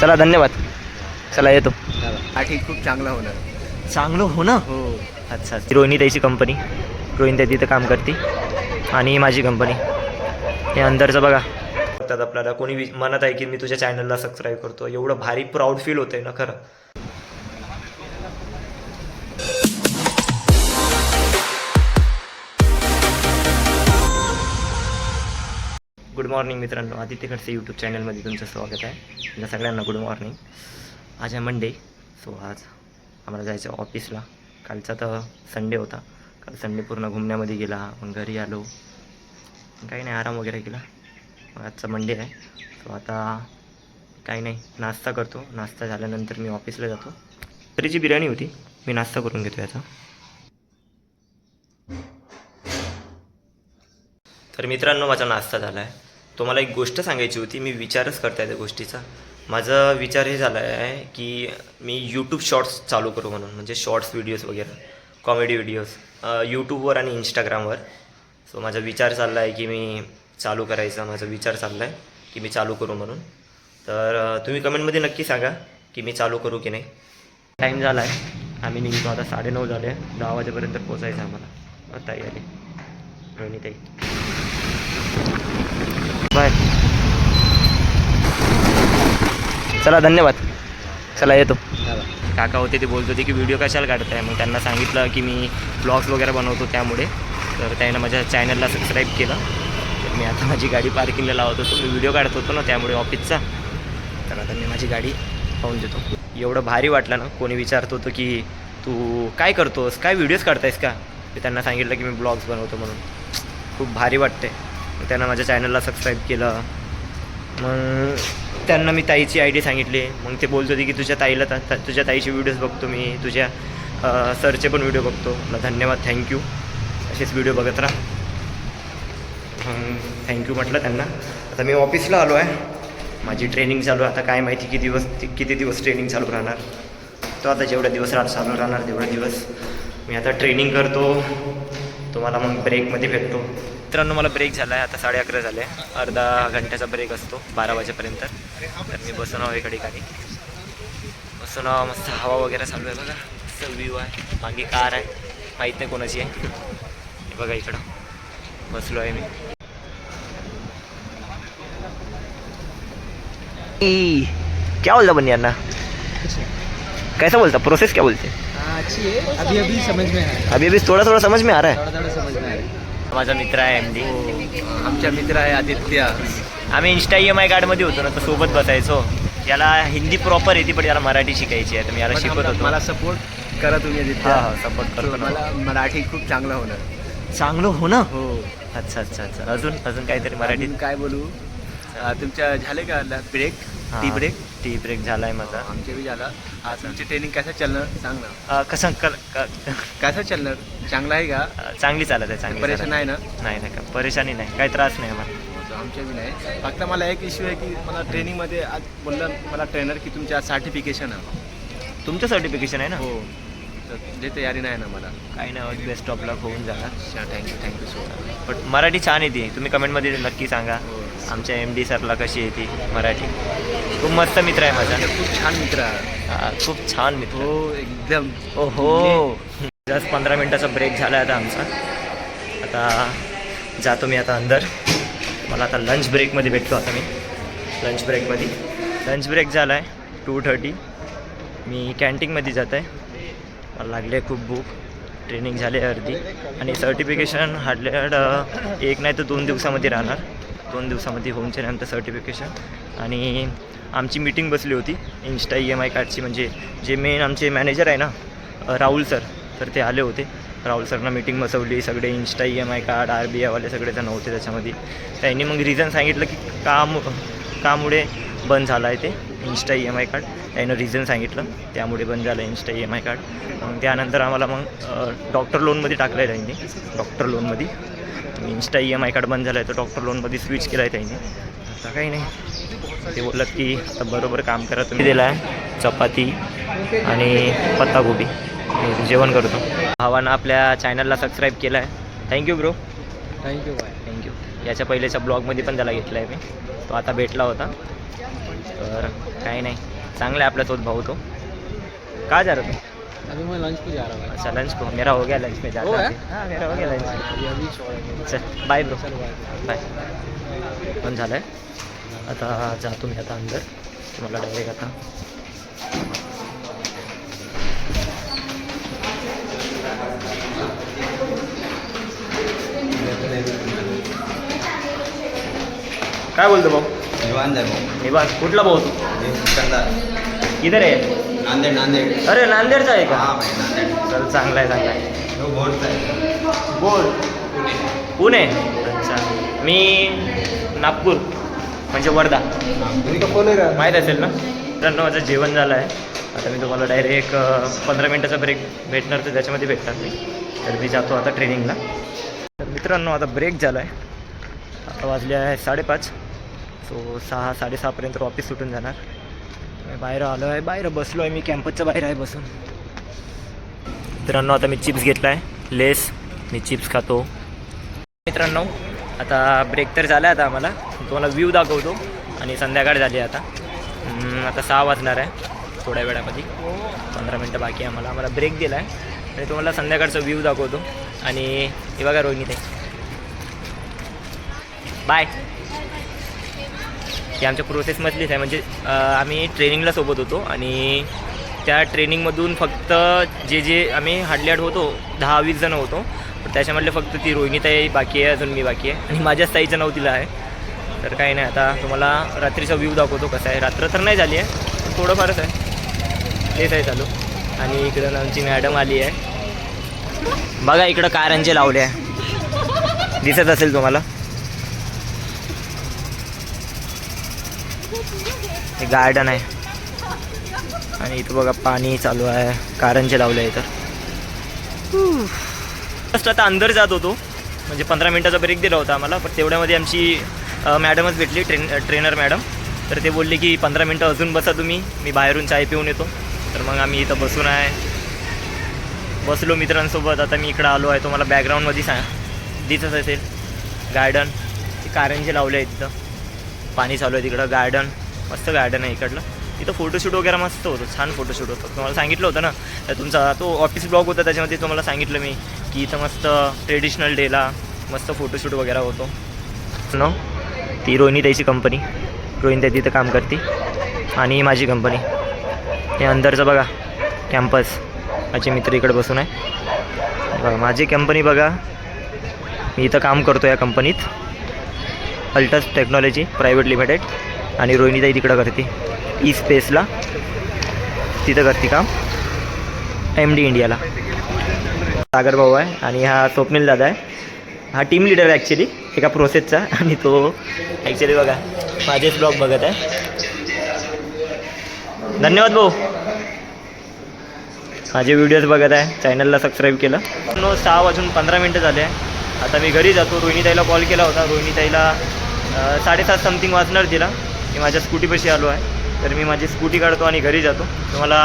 चला धन्यवाद. चला येतो. आठी खूप चांगला होणार. चांगलं हो ना हो. अच्छा रोहिणी त्याची कंपनी रोहिणी त्या तिथं काम करते. आणि ही माझी कंपनी हे अंदरचं बघा. आपल्याला कोणी वि- म्हणत आहे की मी तुझ्या चॅनलला सबस्क्राईब करतो. एवढं भारी प्राऊड फील होतंय ना खरं. मॉर्निंग मित्रांनो. आदित्य खडसे यूट्यूब चॅनलमध्ये तुमचं स्वागत आहे. तुमच्या सगळ्यांना गुड मॉर्निंग आज आहे मंडे सो आज आम्हाला जायचं ऑफिसला कालचा तर संडे होता. काल संडे पूर्ण घुमण्यामध्ये गेला मग घरी आलो. काही नाही आराम वगैरे केला. मग आजचा मंडे आहे. सो आता काही नाही नाश्ता करतो. नाश्ता झाल्यानंतर मी ऑफिसला जातो. तरीची बिर्याणी होती. मी नाश्ता करून घेतो याचा. तर मित्रांनो माझा नाश्ता झाला आहे तुम्हाला एक गोष्ट सांगायची होती मी विचारच करताय त्या गोष्टीचा. माझा विचार हे झाला आहे की मी यूट्यूब शॉर्ट्स चालू करू म्हणून म्हणजे शॉर्ट्स व्हिडिओज वगैरे कॉमेडी व्हिडिओज यूट्यूबवर आणि इंस्टाग्रामवर सो माझा विचार चालला आहे की मी चालू करायचा माझा विचार चालला आहे की मी चालू करू म्हणून. तर तुम्ही कमेंटमध्ये नक्की सांगा की मी चालू करू की नाही. टाईम झाला आहे आम्ही निघतो. आता साडेनऊ झाले दहा वाजेपर्यंत पोचायचं आम्हाला. तयारी आली. रोहिणी ताई. बाय. चला धन्यवाद. चला येतो. काका होते ते बोलत होते की व्हिडिओ कशाला काढताय मग त्यांना सांगितलं की मी ब्लॉग्स वगैरे बनवतो त्यामुळे. तर त्यानं माझ्या चॅनलला सबस्क्राईब केलं. तर मी आता माझी गाडी पार्किंगला लावत होतो. मी व्हिडिओ काढत होतो ना त्यामुळे ऑफिसचा तर आता मी माझी गाडी पाहून देतो. एवढं भारी वाटलं ना. कोणी विचारत होतं की तू काय करतोस? काय व्हिडिओज काढतायस का? मी त्यांना सांगितलं की मी ब्लॉग्स बनवतो म्हणून. खूप भारी वाटते त्यांना माझ्या चॅनलला सबस्क्राईब केलं. मग त्यांना मी ताईची आय डी सांगितली. मग ते बोलत होते की तुझ्या ताईला ता- तुझ्या ताईचे व्हिडिओज बघतो मी. तुझ्या सरचे पण व्हिडिओ बघतो. मला धन्यवाद थँक्यू असेच व्हिडिओ बघत राहा. थँक्यू म्हटलं त्यांना. आता मी ऑफिसला आलो आहे. माझी ट्रेनिंग चालू आहे. आता काय माहिती किती दिवस किती दिवस ट्रेनिंग चालू राहणार. तो आता जेवढे दिवस रात चालू राहणार तेवढे दिवस मी आता ट्रेनिंग करतो. तुम्हाला मग ब्रेकमध्ये भेटतो. मित्रांनो मला ब्रेक झाला आहे आता साडे अकरा झाले. अर्धा घंट्याचा ब्रेक असतो. बारा वाजेपर्यंत. तर मी बसून आहो एका ठिकाणी. बसून आहो मस्त हवा वगैरे चालू आहे बघा. मस्त व्ह्यू आहे. मागे कार आहे. माहीत नाही कोणाची आहे. बघा इकडं. बसलो आहे मी. क्या बोलता बनी अन्ना कैसा बोलता? प्रोसेस क्या बोलते? अच्छी है। अभी अभी समझ में आया अभी अभी थोड़ा थोड़ा समझ में आ रहा है। थोडा थोडा समझ में आया माझा मित्र आहे एम डी आमच्या मित्र आहे आदित्य. आम्ही इन्स्टा ई एम आय कार्डमध्ये होतो ना तर सोबत बसायचो. याला हिंदी प्रॉपर येते पण याला मराठी शिकायची आहे तर मी याला पण शिकवत आम्हाला- होतो. मला सपोर्ट करा तुम्ही आदित्य. हा हा सपोर्ट करतो ना. मला मराठी खूप चांगलं होणार. चांगलं हो ना हो. अच्छा अच्छा अच्छा. अजून अजून काहीतरी मराठीत? अजून काय बोलू? अं, तुमच्या झाले का break tea break tea break झालाय माझा. आमचे भी झाला. आज तुमची ट्रेनिंग कसं चालणार? सांग ना. अं, कसं क- क- कसं चालणार? चांगलं आहे का? अं, चांगली चालत आहे चांगली परेशान आहे ना? आहे. नाही नाही का परेशानी नाही. काही त्रास नाही आम्हाला. आमच्या बी नाही. फक्त मला एक इश्यू आहे की मला ट्रेनिंगमध्ये आज बोललं मला ट्रेनर की तुमच्या सर्टिफिकेशन आहे. तुमचं सर्टिफिकेशन आहे ना? हो. तर जे तयारी नाही ना मला. काही नाही बेस्ट ऑफ लक होऊन जाणार. Thank you thank you so much but Marathi छान येते तुम्ही कमेंटमध्ये नक्की सांगा. हो. आमच्या एम डी सरला कशी येते मराठी? खूप मस्त मित्र आहे माझा. खूप छान मित्र आहे. हा, खूप छान मित्र. हो एकदम. ओ हो जस्ट पंधरा मिनटाचा ब्रेक झाला आहे आता आमचा. आता जातो मी आता अंदर. मला आता लंच ब्रेकमध्ये भेटतो आता मी. लंच ब्रेकमध्ये लंच ब्रेक झाला आहे टू थर्टी मी कॅन्टीनमध्ये जात आहे मला लागले खूप भूक. ट्रेनिंग झाली आहे अर्धी. आणि सर्टिफिकेशन हार्डली हार्ड एक नाही तर दोन दिवसामध्ये राहणार. दोन दिवसामध्ये होऊन नंतर सर्टिफिकेशन आणि आमची मीटिंग बसली होती इन्स्टा ई एम आय कार्डची म्हणजे जे मेन आमचे मॅनेजर आहे ना राहुल सर तर ते आले होते. राहुल सरनं मीटिंग बसवली सगळे insta E M I card R B आयवाले सगळेजण होते त्याच्यामध्ये. त्यांनी मग रिझन सांगितलं की काम कामुळे बंद झालं आहे ते. Insta E M I card. त्यानं रिझन सांगितलं. त्यामुळे बंद झालं insta E M I card. मग त्यानंतर आम्हाला मग डॉक्टर लोनमध्ये टाकलं आहे त्यांनी. डॉक्टर लोनमध्ये insta E M I card बंद झालं आहे तर डॉक्टर लोनमध्ये स्विच केलं आहे त्यांनी. आता काही नाही. ते बोललात की आता बरोबर काम करा तुम्ही. दिला आहे चपाती आणि पत्तागोबी जेवण करतो. भावानं आपल्या चॅनलला सबस्क्राईब केलं आहे thank you bro thank you bye thank you याच्या पहिल्याच्या ब्लॉगमध्ये पण त्याला घेतलं आहे मी. तो आता भेटला होता. तर काही नाही. चांगला आहे आपल्यासोबत भाऊ तो. का जा रहा तू? अभी मैं लंच पे जा रहा हूँ अच्छा लंच को मेरा हो गया लंच में हो गया? अभी। हाँ मेरा हो गया लंच अभी छोड़ चल बाय ब्रो बाय पण झालं आहे आता जातो मी आता अंदर. तुम्हाला डायरेक्ट आता. काय बोलतो भाऊ? निवांत आहे भाऊ. निवास कुठला भाऊ तू? हे दुकानदार. इधर आहे? नांदेड नांदेड. अरे नांदेडचा आहे हा का भाई नांदेड. चल चांगला आहे चांगला आहे. तो बोर्डचा आहे बोल. पुणे? अच्छा. मी नागपूर म्हणजे वर्धा. तुम्ही का फोन आहे माहीत असेल ना? मित्रांनो माझं जेवण झालं आहे आता मी तुम्हाला डायरेक्ट पंधरा मिनटाचा ब्रेक भेटणार तर त्याच्यामध्ये भेटणार मी तर मी जातो आता ट्रेनिंगला तर मित्रांनो आता ब्रेक झाला आहे आता वाजले आहे साडेपाच. सो सहा साडेसहापर्यंत ऑफिस सुटून जाणार. मी बाहेर आलो आहे बाहेर बसलो आहे मी. कॅम्पसच्या बाहेर आहे बसून. मित्रांनो आता मी चिप्स घेतला आहे लेस मी चिप्स खातो. मित्रांनो आता ब्रेक तर झाला आता आम्हाला. तुम्हाला व्ह्यू दाखवतो. आणि संध्याकाळ झाली आता. आता सहा वाजणार आहे. थोड्या वेळामध्ये. पंधरा मिनटं बाकी आहे आम्हाला. आम्हाला ब्रेक दिला आहे आणि तुम्हाला संध्याकाळचा व्ह्यू दाखवतो. आणि हे बघा रोहिणी ते बाय ही आमच्या प्रोसेसमधलीच आहे. म्हणजे आम्ही ट्रेनिंगला सोबत होतो आणि त्या ट्रेनिंगमधून फक्त जे जे आम्ही हाडल्याड होतो दहा वीस जणं होतो. पण त्याच्यामधले फक्त ती रोहिणीताई बाकी आहे अजून मी बाकी आहे. आणि माझ्याच ताईचं नाव तिला आहे. तर काही नाही आता तुम्हाला रात्रीचा व्ह्यू दाखवतो कसा आहे. रात्र तर नाही झाली आहे पण थोडंफारच आहे. तेच आहे चालू. आणि इकडं आमची मॅडम आली आहे. बघा इकडं कारंजे लावले आहे. दिसत असेल तुम्हाला. हे गार्डन आहे. आणि इथं बघा पाणी चालू आहे. कारंजे लावलं आहे तर. जस्ट आता अंदर जात होतो. म्हणजे पंधरा मिनटाचा ब्रेक दिला होता आम्हाला पण तेवढ्यामध्ये आमची मॅडमच भेटली ट्रेन ट्रेनर मॅडम तर ते बोलले की पंधरा मिनटं अजून बसा तुम्ही. मी बाहेरून चाय पिऊन येतो. तर मग आम्ही इथं बसून आहे. बसलो मित्रांसोबत. आता मी इकडं आलो आहे. तुम्हाला बॅकग्राऊंडमध्ये सांग दिसत असेल. गार्डन ते कारंजे लावले आहेत तिथं पाणी चालू आहे तिकडं. गार्डन मस्त गार्डन आहे इकडलं. तिथं फोटोशूट वगैरे मस्त होतं छान फोटोशूट होतं. तुम्हाला सांगितलं होतं ना तर तुमचा तो ऑफिस ब्लॉग होता त्याच्यामध्ये तुम्हाला सांगितलं मी की इथं मस्त ट्रेडिशनल डेला मस्त फोटोशूट वगैरे होतो. नो ती रोहिणी त्याची कंपनी रोहिणी त्या तिथं काम करते. आणि माझी कंपनी हे अंदरचं बघा कॅम्पस माझे मित्र इकडे बसून आहे. बघा माझी कंपनी बघा. मी इथं काम करतो या कंपनीत अल्टस टेक्नॉलॉजी प्रायव्हेट लिमिटेड आणि रोहिणीताई तिकडं करते. ई स्पेसला तिथं करते काम. एम डी इंडियाला सागर भाऊ आहे आणि हा स्वप्नील दादा आहे. हा टीम लिडर आहे ॲक्च्युली एका प्रोसेसचा आणि तो ॲक्च्युली बघा माझेच ब्लॉग बघत आहे. धन्यवाद भाऊ. माझे व्हिडिओज बघत आहे. चॅनलला सबस्क्राईब केलं. नो सहा वाजून पंधरा मिनटं झाले आहे. आता मी घरी जातो. रोहिणीताईला कॉल केला होता. रोहिणीताईला साडेसात समथिंग वाजणार तिला. मी माझ्या स्कूटीपाशी आलो आहे. तर मी माझी स्कूटी काढतो आणि घरी जातो. तुम्हाला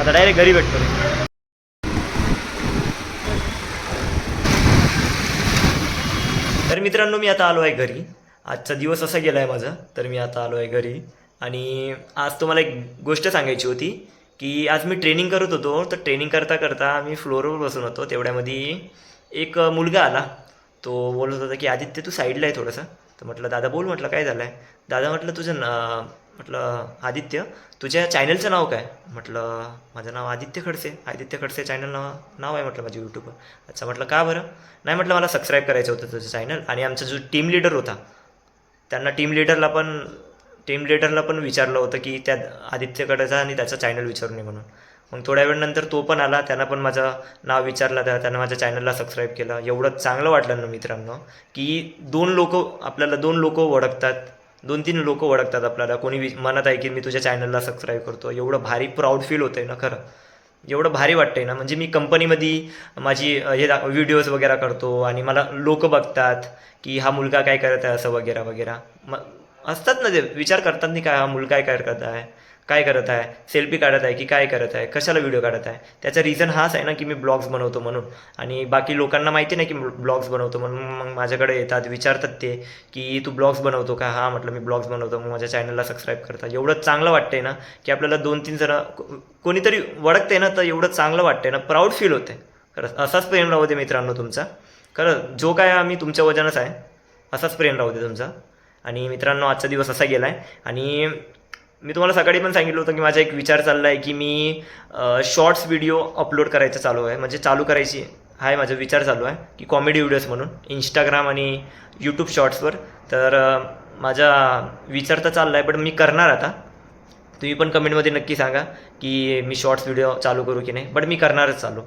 आता डायरेक्ट घरी भेटतो मी. तर मित्रांनो मी आता आलो आहे घरी. आजचा दिवस असा गेला आहे माझा. तर मी आता आलो आहे घरी. आणि आज तुम्हाला एक गोष्ट सांगायची होती की आज मी ट्रेनिंग करत होतो. तर ट्रेनिंग करता करता मी फ्लोअरवर बसून होतो. तेवढ्यामध्ये एक मुलगा आला. तो बोलत होता की आदित्य तू साईडला आहे थोडंसं. तर म्हटलं दादा बोल. म्हटलं काय झालं आहे दादा म्हटलं तुझं म्हटलं आदित्य तुझ्या चॅनलचं नाव काय? म्हटलं माझं नाव आदित्य खडसे. आदित्य खडसे चॅनल नाव नाव आहे म्हटलं माझ्या यूट्यूबवर अच्छा म्हटलं का बरं? नाही म्हटलं मला सबस्क्राईब करायचं होतं तुझं चॅनल आणि आमचा जो टीम लिडर होता त्यांना टीम लिडरला पण टीम लिडरला पण विचारलं होतं की त्या आदित्यकडे जा आणि त्याचा चॅनल विचारून ये म्हणून. मग थोड्या वेळानंतर तो पण आला त्यानं पण माझं नाव विचारलं त्या त्यानं माझ्या चॅनलला सबस्क्राईब केलं. एवढं चांगलं वाटलं ना मित्रांनो की दोन लोक आपल्याला दोन लोक ओळखतात. दोन तीन लोक ओळखतात आपल्याला. कोणी वि म्हणत आहे की मी तुझ्या चॅनलला सबस्क्राईब करतो एवढं भारी प्राऊड फील होतं आहे ना खरं. एवढं भारी वाटतंय ना. म्हणजे मी कंपनीमध्ये माझी हे व्हिडिओज वगैरे करतो आणि मला लोक बघतात की हा मुलगा काय करत आहे असं वगैरे वगैरे म असतात ना ते. विचार करतात नाही काय हा मुलगा काय करत आहे. काय करत आहे सेल्फी काढत आहे की काय करत आहे कशाला व्हिडिओ काढत आहे? त्याचा रिझन हाच आहे ना की मी ब्लॉग्स बनवतो म्हणून. आणि बाकी लोकांना माहिती नाही की ब्लॉग्स बनवतो म्हणून. मग माझ्याकडे येतात विचारतात ते की तू ब्लॉग्स बनवतो का? हां म्हटलं मी ब्लॉग्स बनवतो. मग माझ्या चॅनलला सबस्क्राईब करता एवढं चांगलं वाटतंय ना की आपल्याला दोन तीन जण कोणीतरी वळखते ना तर एवढं चांगलं वाटतंय ना. प्राऊड फील होते खरंच असाच प्रेम राहू दे मित्रांनो तुमचा. खरं जो काय आम्ही तुमच्या वजनच आहे असाच प्रेम राहू दे तुमचा. आणि मित्रांनो आजचा दिवस असा गेला आहे आणि मी तुम्हाला सकाळी पण सांगितलं होतं की माझा एक विचार चालला आहे की मी शॉर्ट्स व्हिडिओ अपलोड करायचं चालू आहे. म्हणजे चालू करायची आहे माझा विचार चालू आहे की कॉमेडी व्हिडिओज म्हणून. इंस्टाग्राम आणि यूट्यूब शॉर्ट्सवर तर माझा विचार तर चालला आहे पण मी करणार आता. तुम्ही पण कमेंटमध्ये नक्की सांगा की मी शॉर्ट्स व्हिडिओ चालू करू की नाही. बट मी करणारच चालू.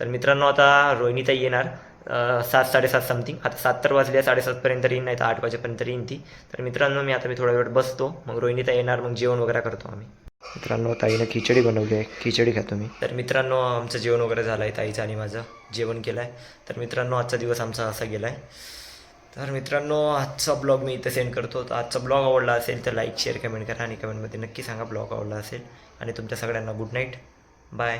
तर मित्रांनो आता रोहिणीताई येणार. सात साडेसात समथिंग आता सात तर वाजले साडेसातपर्यंत येईन नाही तर आठ वाजेपर्यंत येईन ती. तर मित्रांनो मी आता मी थोडा वेळ बसतो. मग रोहिणीताई येणार मग जेवण वगैरे करतो आम्ही. मित्रांनो ताईनं खिचडी बनवली आहे. खिचडी खातो मी तर मित्रांनो आमचं जेवण वगैरे झालं आहे ताईचं आणि माझं. जेवण केलं आहे तर मित्रांनो आजचा दिवस आमचा असा गेला आहे तर मित्रांनो आजचा ब्लॉग मी इथे सेंड करतो. तर आजचा ब्लॉग आवडला असेल तर लाईक शेअर कमेंट करा आणि कमेंटमध्ये नक्की सांगा ब्लॉग आवडला असेल. आणि तुमच्या सगळ्यांना गुड नाईट. बाय.